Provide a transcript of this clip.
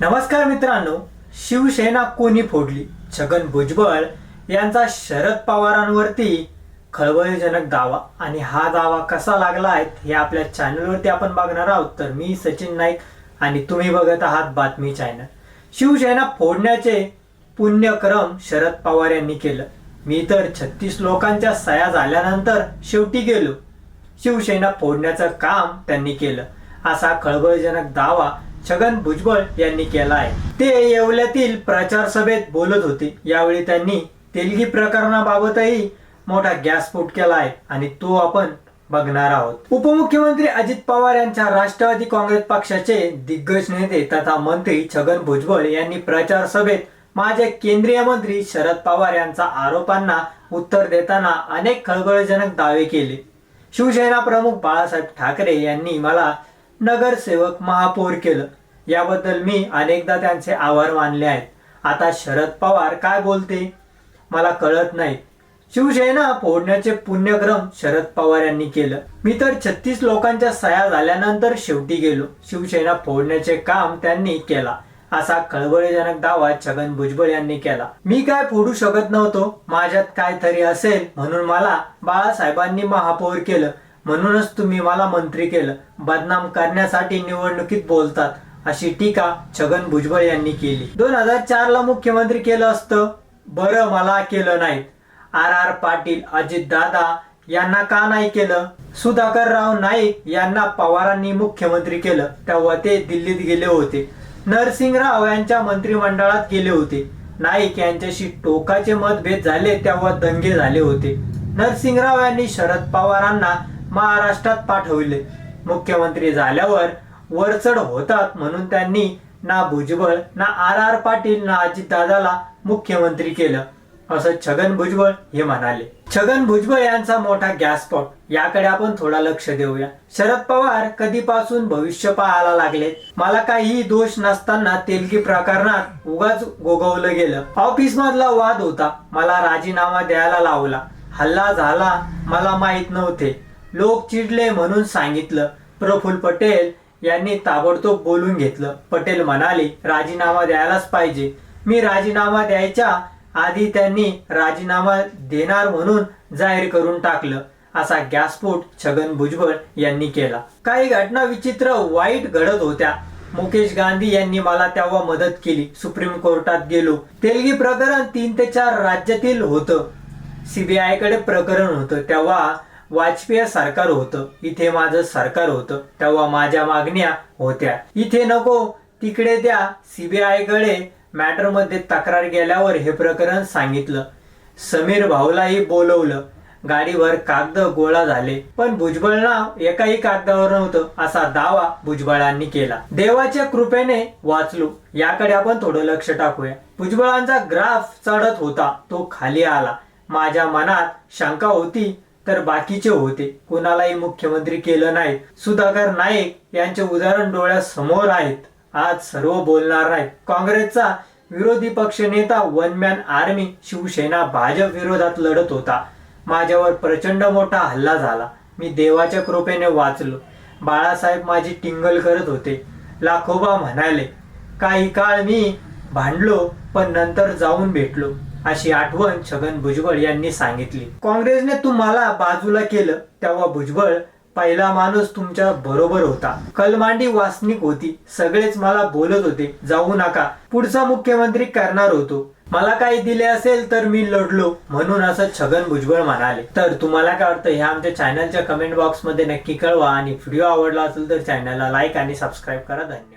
नमस्कार मित्रांनो शिवसेना कोणी फोडली? छगन भुजबळ यांचा शरद पवारांवरती खळबळजनक दावा. आणि हा दावा कसा लागला आहे हे आपल्या चॅनलवरती आपण बघणार आहोत. तर मी सचिन नाईक आणि तुम्ही बघत आहात बातमी चॅनल शिवसेना फोडण्याचे पुण्यक्रम शरद पवार यांनी केलं. मी तर छत्तीस लोकांच्या सया झाल्यानंतर शेवटी गेलो. शिवसेना फोडण्याचं काम त्यांनी केलं. असा खळबळजनक दावा छगन भुजबळ यांनी केला आहे ते येवल्यातील प्रचार सभेत बोलत होते. यावेळी त्यांनी तेलगी प्रकरणाबाबतही मोठा गॅसस्फोट केला आहे आणि तो आपण बघणार आहोत. उपमुख्यमंत्री अजित पवार यांच्या राष्ट्रवादी काँग्रेस पक्षाचे दिग्गज नेते तथा मंत्री छगन भुजबळ यांनी प्रचार सभेत माझे केंद्रीय मंत्री शरद पवार यांचा आरोपांना उत्तर देताना अनेक खळबळजनक दावे केले. शिवसेना प्रमुख बाळासाहेब ठाकरे यांनी मला नगरसेवक महापौर केलं. याबद्दल मी अनेकदा त्यांचे आभार मानले आहेत. आता शरद पवार काय बोलते? मला कळत नाही. शिवसेना फोडण्याचे पुण्यक्रम शरद पवार यांनी केलं. मी तर छत्तीस लोकांच्या सह्या झाल्यानंतर शेवटी गेलो. शिवसेना फोडण्याचे काम त्यांनी केला. असा खळबळीजनक दावा छगन भुजबळ यांनी केला. मी काय फोडू शकत नव्हतो? माझ्यात काय तरी असेल म्हणून मला बाळासाहेबांनी महापौर केलं. म्हणूनच तुम्ही मला मंत्री केलं. बदनाम करण्यासाठी निवडणुकीत बोलतात अशी टीका छगन भुजबळ यांनी केली. दोन हजार चार ला मुख्यमंत्री केलं असतं? बरं मला केलं नाहीत. आर आर पाटील अजित दादा यांना का नाही केलं? सुधाकर राव नाईक यांना पवारांनी मुख्यमंत्री केलं. तेव्हा ते दिल्लीत गेले होते. नरसिंगराव यांच्या मंत्रिमंडळात गेले होते. नाईक यांच्याशी टोकाचे मतभेद झाले तेव्हा दंगे झाले होते. नरसिंगराव यांनी शरद पवारांना महाराष्ट्रात पाठवले. मुख्यमंत्री झाल्यावर वरचढ होतात म्हणून त्यांनी ना भुजबळ ना आर आर पाटील ना अजितदादाला मुख्यमंत्री केलं. असं छगन भुजबळ हे म्हणाले. छगन भुजबळ यांचा मोठा गॅस स्पॉट याकडे आपण थोडा लक्ष देऊया. शरद पवार कधीपासून भविष्य पाहायला लागले? मला काही दोष नसताना तेलगी प्रकरणात उगाच गोगवलं गेलं. ऑफिस मधला वाद होता. मला राजीनामा द्यायला लावला. हल्ला झाला. मला माहीत नव्हते. लोक चिडले म्हणून सांगितलं. प्रफुल्ल पटेल यांनी ताबडतोब बोलून घेतलं. पटेल म्हणाले राजीनामा द्यायलाच पाहिजे. मी राजीनामा द्यायच्या आधी त्यांनी राजीनामा देणार म्हणून जाहीर करून टाकलं असा गॅसस्फोट छगन भुजबळ यांनी केला. काही घटना विचित्र वाईट घडत होत्या. मुकेश गांधी यांनी मला तेव्हा मदत केली. सुप्रीम कोर्टात गेलो. तेलगी प्रकरण तीन ते चार राज्यातील होतं. सीबीआयकडे प्रकरण होतं. तेव्हा वाजपेयी सरकार होतं इथे माझं सरकार होतं तेव्हा माझ्या मागण्या होत्या. इथे नको तिकडे द्या सीबीआयकडे मॅटरमध्ये तक्रार गेल्यावर हे प्रकरण सांगितलं. समीर भाऊलाही बोलवलं. गाडीवर कागद गोळा झाले. पण भुजबळना एकाही कागदावर नव्हतं असा दावा भुजबळांनी केला. देवाच्या कृपेने वाचलो. याकडे आपण थोडं लक्ष टाकूया. भुजबळांचा ग्राफ चढत होता तो खाली आला. माझ्या मनात शंका होती तर बाकीचे होते. कोणालाही मुख्यमंत्री केलं नाही. सुधाकर नाईक यांचे उदाहरण डोळ्यासमोर आहेत. आज सर्व बोलणार नाहीत काँग्रेसचा विरोधी पक्षनेता one man army Shiv Sena Bhajap विरोधात लढत होता. माझ्यावर प्रचंड मोठा हल्ला झाला. मी देवाच्या कृपेने वाचलो. बाळासाहेब माझी टिंगल करत होते. लाखोबा म्हणाले काही काळ मी भांडलो पण नंतर जाऊन भेटलो. अशी आठवण छगन भुजबळ यांनी सांगितली. काँग्रेसने तुम्हाला बाजूला केलं तेव्हा भुजबळ पहिला माणूस तुमच्या बरोबर होता. कलमांडी वासनिक होती. सगळेच मला बोलत होते जाऊ नका. पुढचा मुख्यमंत्री करणार होतो. मला काही दिले असेल तर मी लढलो म्हणून असं छगन भुजबळ म्हणाले. तर तुम्हाला काय वाटतं? हे आमच्या चॅनलच्या कमेंट बॉक्समध्ये नक्की कळवा. आणि व्हिडिओ आवडला असेल तर चॅनलला लाईक आणि सबस्क्राईब करा. धन्यवाद.